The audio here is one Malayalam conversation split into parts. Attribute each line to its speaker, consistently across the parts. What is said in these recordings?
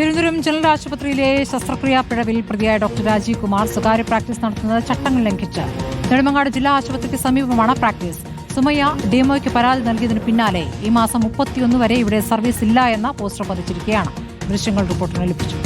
Speaker 1: തിരുവനന്തപുരം ജനറൽ ആശുപത്രിയിലെ ശസ്ത്രക്രിയാ പിഴവിൽ പ്രതിയായ ഡോക്ടർ രാജീവ് കുമാർ സ്വകാര്യ പ്രാക്ടീസ് നടത്തുന്നത് ചട്ടങ്ങൾ ലംഘിച്ച്. നെടുമങ്ങാട് ജില്ലാ ആശുപത്രിക്ക് സമീപമാണ് പ്രാക്ടീസ്. സുമയ്യ ഡിഎംഒയ്ക്ക് പരാതി നൽകിയതിന് പിന്നാലെ ഈ മാസം മുപ്പത്തിയൊന്ന് വരെ ഇവിടെ സർവീസ് ഇല്ല എന്ന പോസ്റ്റർ പതിച്ചിരിക്കുകയാണ്. ദൃശ്യങ്ങൾ റിപ്പോർട്ടിന് ലഭിച്ചു.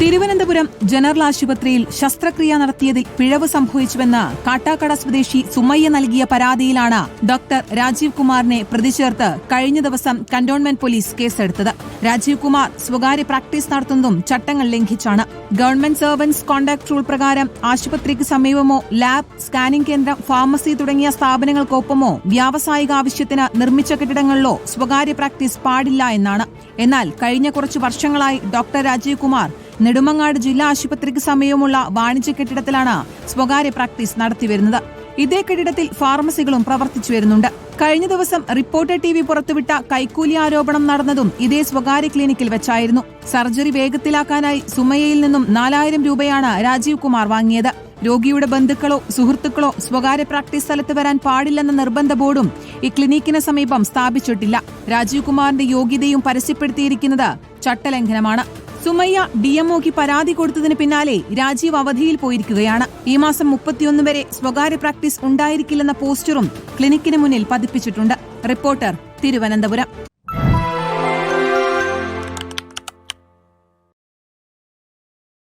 Speaker 2: തിരുവനന്തപുരം ജനറൽ ആശുപത്രിയിൽ ശസ്ത്രക്രിയ നടത്തിയതിൽ പിഴവ് സംഭവിച്ചുവെന്ന് കാട്ടാക്കട സ്വദേശി സുമയ്യ നൽകിയ പരാതിയിലാണ് ഡോക്ടർ രാജീവ് കുമാറിനെ പ്രതിചേർത്ത് കഴിഞ്ഞ ദിവസം കന്റോൺമെന്റ് പോലീസ് കേസെടുത്തത്. രാജീവ് കുമാർ സ്വകാര്യ പ്രാക്ടീസ് നടത്തുന്നതും ചട്ടങ്ങൾ ലംഘിച്ചാണ്. ഗവൺമെന്റ് സർവൻസ് കോൺട്രാക്ട് റൂൾ പ്രകാരം ആശുപത്രിക്ക് സമീപമോ ലാബ് സ്കാനിംഗ് കേന്ദ്രം ഫാർമസി തുടങ്ങിയ സ്ഥാപനങ്ങൾക്കൊപ്പമോ വ്യാവസായിക ആവശ്യത്തിന് നിർമ്മിച്ച കെട്ടിടങ്ങളിലോ സ്വകാര്യ പ്രാക്ടീസ് പാടില്ല എന്നാണ്. എന്നാൽ കഴിഞ്ഞ കുറച്ച് വർഷങ്ങളായി ഡോക്ടർ രാജീവ് കുമാർ നെടുമങ്ങാട് ജില്ലാ ആശുപത്രിക്ക് സമീപമുള്ള വാണിജ്യ കെട്ടിടത്തിലാണ് സ്വകാര്യ പ്രാക്ടീസ് നടത്തിവരുന്നത്. ഇതേ കെട്ടിടത്തിൽ ഫാർമസികളും പ്രവർത്തിച്ചു വരുന്നുണ്ട്. കഴിഞ്ഞ ദിവസം റിപ്പോർട്ടർ ടി വി പുറത്തുവിട്ട കൈക്കൂലി ആരോപണം നടന്നതും ഇതേ സ്വകാര്യ ക്ലിനിക്കിൽ വെച്ചായിരുന്നു. സർജറി വേഗത്തിലാക്കാനായി സുമയയിൽ നിന്നും നാലായിരം രൂപയാണ് രാജീവ് കുമാർ വാങ്ങിയത്. രോഗിയുടെ ബന്ധുക്കളോ സുഹൃത്തുക്കളോ സ്വകാര്യ പ്രാക്ടീസ് സ്ഥലത്ത് വരാൻ പാടില്ലെന്ന നിർബന്ധ ബോർഡും ഈ ക്ലിനിക്കിന് സമീപം സ്ഥാപിച്ചിട്ടില്ല. രാജീവ് കുമാറിന്റെ യോഗ്യതയും പരസ്യപ്പെടുത്തിയിരിക്കുന്നത് ചട്ടലംഘനമാണ്. സുമയ്യ ഡി ഡിഎംഒക്ക് പരാതി കൊടുത്തതിന് പിന്നാലെ രാജീവ് അവധിയിൽ പോയിരിക്കുകയാണ്. ഈ മാസം മുപ്പത്തിയൊന്ന് വരെ സ്വകാര്യ പ്രാക്ടീസ് ഉണ്ടായിരിക്കില്ലെന്ന പോസ്റ്ററും ക്ലിനിക്കിന് മുന്നിൽ പതിപ്പിച്ചിട്ടുണ്ട്. റിപ്പോർട്ടർ തിരുവനന്തപുരം.